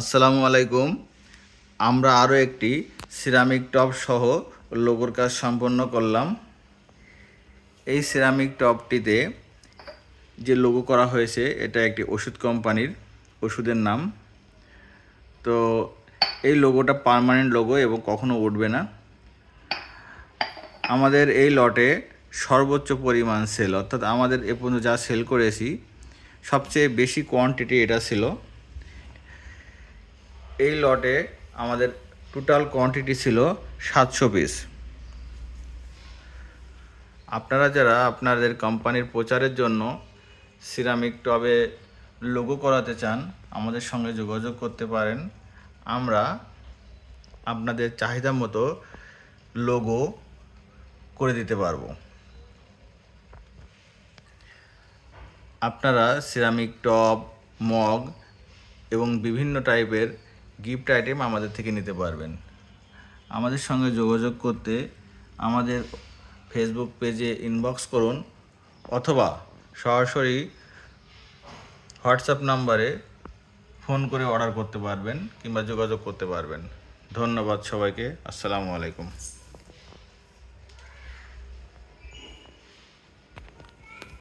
আসসালামু আলাইকুম। আমরা আরও একটি সিরামিক টপ সহ লোগোর কাজ সম্পন্ন করলাম। এই সিরামিক টপটিতে যে লোগো করা হয়েছে, এটা একটি ওষুধ কোম্পানির ওষুধের নাম। তো এই লোগোটা পার্মানেন্ট লোগো এবং কখনো উঠবে না। আমাদের এই লটে সর্বোচ্চ পরিমাণ সেল, অর্থাৎ আমাদের এ পর্যন্ত যা সেল করেছি, সবচেয়ে বেশি কোয়ান্টিটি এটা ছিল। এই লটে আমাদের টোটাল কোয়ান্টিটি ছিল সাতশো পিস আপনারা যারা আপনাদের কোম্পানির প্রচারের জন্য সিরামিক টবে লোগো করাতে চান, আমাদের সঙ্গে যোগাযোগ করতে পারেন। আমরা আপনাদের চাহিদা মতো লোগো করে দিতে পারব। আপনারা সিরামিক টব মগ এবং বিভিন্ন টাইপের গিফট আইটেম আমাদের থেকে নিতে পারবেন। আমাদের সঙ্গে যোগাযোগ করতে আমাদের ফেসবুক পেজে ইনবক্স করুন অথবা সরাসরি হোয়াটসঅ্যাপ নাম্বারে ফোন করে অর্ডার করতে পারবেন কিংবা যোগাযোগ করতে পারবেন। ধন্যবাদ সবাইকে। আসসালামু আলাইকুম।